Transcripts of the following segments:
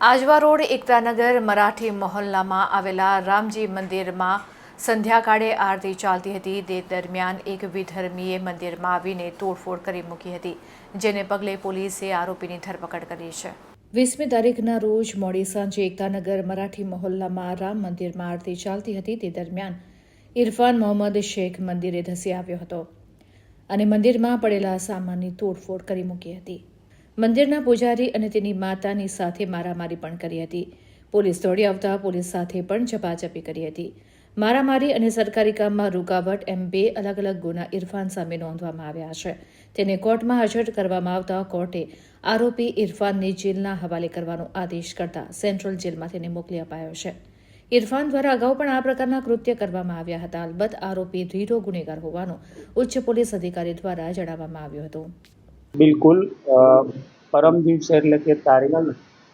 Ajwa road Ektanagar Marathi મહોલ્લામાં આવેલા રામજી મંદિરમાં સંધ્યાકાળે આરતી ચાલતી હતી. તે દરમિયાન એક વિધર્મીએ મંદિરમાં આવીને તોડફોડ કરી મૂકી હતી, જેને પગલે પોલીસે આરોપીની ધરપકડ કરી છે. વીસમી તારીખના રોજ મોડી સાંજે એકતાનગર મરાઠી મહોલ્લામાં રામ મંદિરમાં આરતી ચાલતી હતી. તે દરમિયાન ઇરફાન મોહમ્મદ શેખ મંદિરે ધસી આવ્યો હતો અને મંદિરમાં પડેલા સામાનની તોડફોડ કરી મૂકી હતી. મંદિરના પૂજારી અને તેની માતાની સાથે મારામારી પણ કરી હતી. પોલીસ દોડી આવતા પોલીસ સાથે પણ ઝપાઝપી કરી હતી. મારામારી અને સરકારી કામમાં રૂકાવટ એમ બે અલગ અલગ ગુના ઇરફાન સામે નોંધવામાં આવ્યા છે. તેને કોર્ટમાં હાજર કરવામાં આવતા કોર્ટે આરોપી ઇરફાનને જેલના હવાલે કરવાનો આદેશ કરતા સેન્ટ્રલ જેલમાં તેને મોકલી અપાયો છે. ઇરફાન દ્વારા અગાઉ પણ આ પ્રકારના કૃત્ય કરવામાં આવ્યા હતા. અલબત્ત આરોપી ધીરો ગુનેગાર હોવાનું ઉચ્ચ પોલીસ અધિકારી દ્વારા જણાવવામાં આવ્યું હતું. બિલકુલ. પરમ દિવસે એટલે કે તારીખ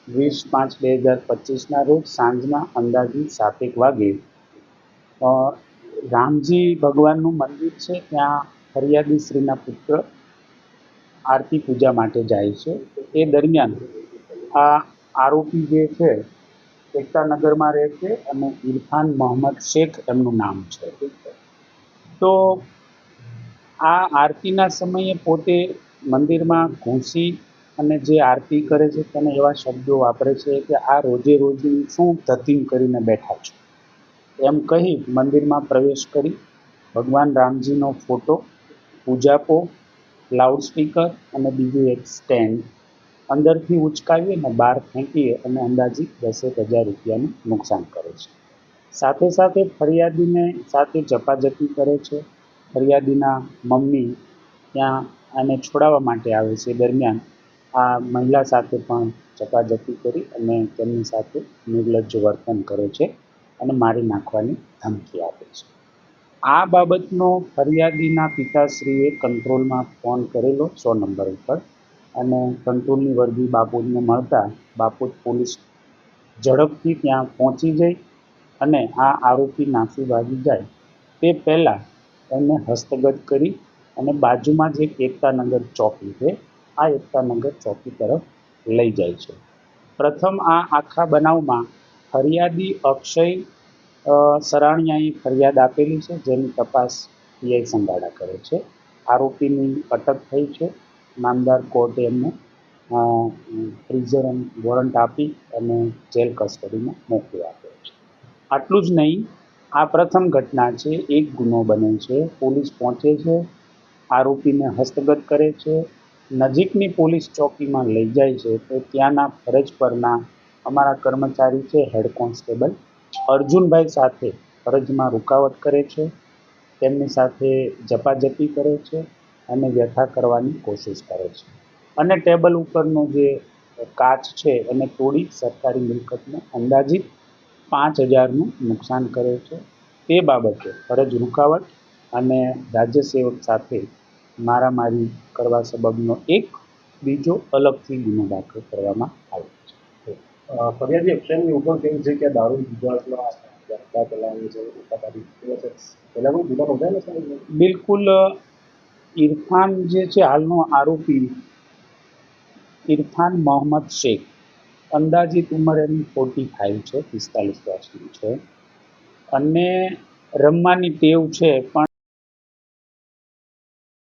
વીસ પાંચ બે હજાર પચીસના રોજ સાંજના અંદાજી સાતેક વાગે રામજી ભગવાનનું મંદિર છે, ત્યાં ફરિયાદી શ્રીના પુત્ર આરતી પૂજા માટે જાય છે. એ દરમિયાન આ આરોપી જે છે એકતાનગરમાં રહે છે અને ઇરફાન મોહમ્મદ શેખ એમનું નામ છે. તો આ આરતીના સમયે પોતે મંદિરમાં ઘૂસી અને જે આરતી કરે છે તેને એવા શબ્દો વાપરે છે કે આ રોજે રોજની શું ધતિંગ કરીને બેઠા છો. એમ કહી મંદિરમાં પ્રવેશ કરી ભગવાન રામજીનો ફોટો પૂજાપો લાઉડસ્પીકર અને બીજું એક સ્ટેન્ડ અંદરથી ઉચકાવી અને બહાર ફેંકીએ અને અંદાજિત દસેક હજાર રૂપિયાનું નુકસાન કરે છે. સાથે સાથે ફરિયાદીને સાથે જપાજપી કરે છે. ફરિયાદીના મમ્મી ત્યાં આને છોડાવવા માટે આવે છે. દરમિયાન આ મહિલા સાથે પણ ઝપાઝપી કરી અને તેમની સાથે નિર્લજ્જ વર્તન કરે છે અને મારી નાખવાની ધમકી આપે છે. આ બાબતનો ફરિયાદીના પિતાશ્રીએ કંટ્રોલમાં ફોન કરેલો સો નંબર ઉપર અને કંટ્રોલની વર્દી બાપુને મળતા બાપુજ પોલીસ ઝડપથી ત્યાં પહોંચી જઈ અને આ આરોપી નાસી ભાગી જાય તે પહેલાં એમને હસ્તગત કરી અને બાજુમાં જે એક એકતાનગર ચોકી છે આ એકતાનગર ચોકી તરફ લઈ જાય છે. પ્રથમ આ આખા બનાવમાં ફરિયાદી અક્ષય સરાણિયાએ ફરિયાદ આપેલી છે જેની તપાસ પીઆઈ સંગાડા કરે છે. આરોપીની અટક થઈ છે. નામદાર કોર્ટે એમને અ, વોરંટ આપી અને જેલ કસ્ટડીમાં મોકલી આપ્યો છે. આટલું જ નહીં આ પ્રથમ ઘટના છે એક ગુનો બને છે પોલીસ પહોંચે છે આરોપીને હસ્તગત કરે છે, નજીકની પોલીસ ચોકીમાં લઈ જાય છે, તો ત્યાંના ફરજ પરના અમારા કર્મચારી છે, હેડ કોન્સ્ટેબલ અર્જુનભાઈ સાથે ફરજમાં રૂકાવટ કરે છે, તેમની સાથે જપાજપી કરે છે અને વ્યથા કરવાની કોશિશ કરે છે. અને ટેબલ ઉપરનો જે કાચ છે, એને તોડી સરકારી મિલકતને અંદાજિત પાંચ હજારનું નુકસાન કરે છે. તે બાબતે ફરજ રૂકાવટ અને રાજ્ય સેવક સાથે મારામારી કરવા સબબનો એક બીજો અલગથી ગુનો દાખલ કરવામાં આવ્યો છે ફરિયાદી એક્શનની ઉપર કેવું છે કે દારૂ ગુજરાતમાં? બિલકુલ ઇરફાન જે છે હાલનો આરોપી ઇરફાન મોહમ્મદ શેખ અંદાજિત ઉંમર એની ફોર્ટી ફાઇવ છે પિસ્તાલીસ વર્ષની છે અને રમવાની ટેવ છે પણ